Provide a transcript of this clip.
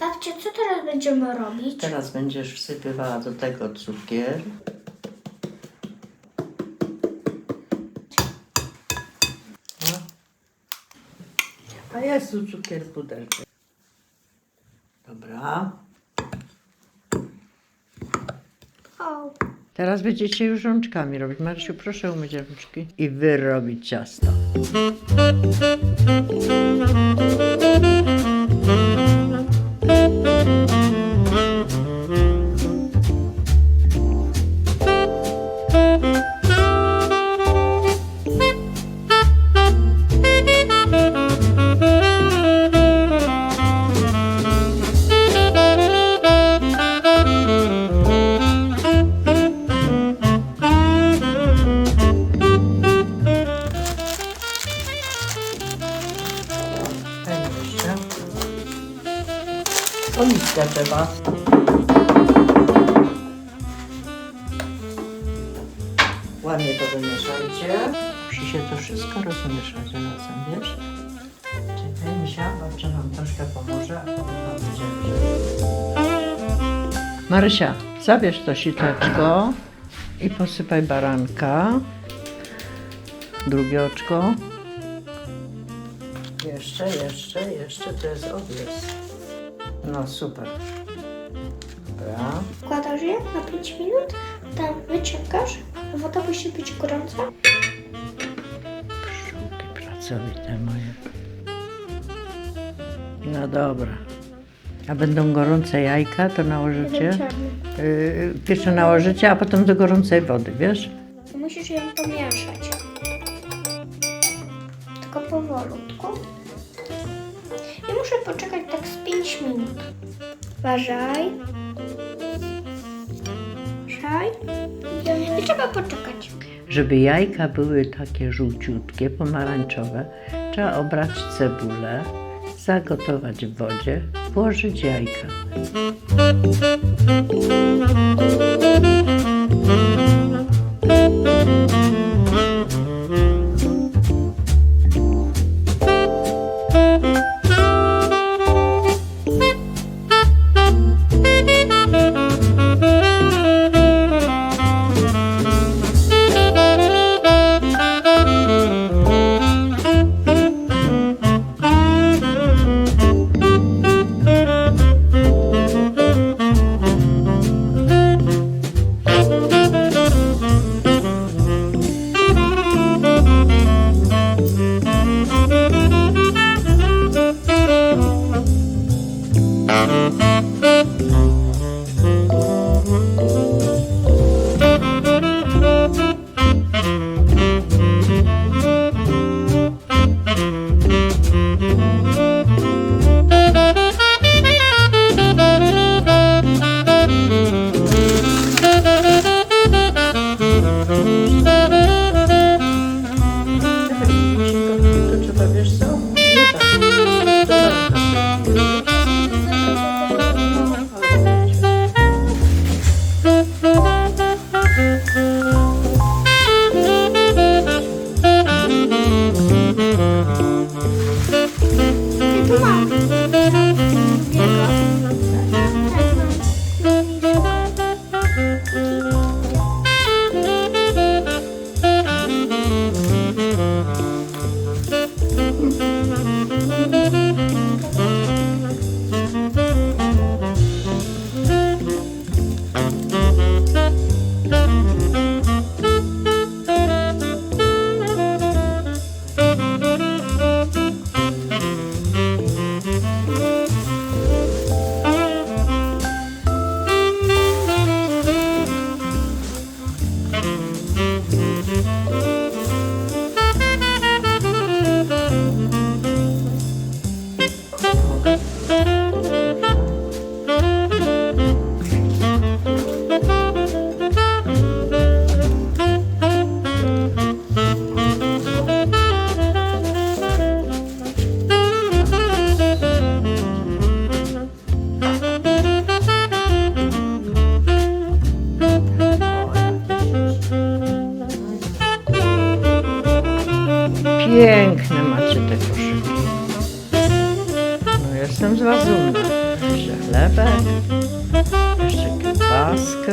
Babcia, co teraz będziemy robić? Teraz będziesz wsypywała do tego cukier. No. A jest tu cukier w. Dobra. O, Teraz będziecie już rączkami robić. Marysiu, proszę umyć rączki i wyrobić ciasto. Oliwkę trzeba. Ładnie to wymieszajcie. Musi się to wszystko rozmieszać razem, wiesz? Czekaj, Misia, babcia nam troszkę pomoże, a potem wam będziemy. Marysia, zabierz to siteczko i posypaj baranka. Drugie oczko. Jeszcze, jeszcze, jeszcze, to jest owies. No super. Dobra. wkładasz je na 5 minut, tam wyciągasz, woda musi być gorąca. Pszczółki pracowite moje. No dobra. A będą gorące jajka, to nałożycie? Yy, pierwsze nałożycie, a potem do gorącej wody, wiesz? Musisz ją pomieszać. Tylko powolutku. I muszę poczekać tak 5 minut. Uważaj. Uważaj. I trzeba poczekać. Żeby jajka były takie żółciutkie, pomarańczowe, trzeba obrać cebulę, zagotować w wodzie, włożyć jajka. Piękne macie te koszyki. No jestem z was dumna. Jeszcze chlebek, jeszcze kiełbaskę.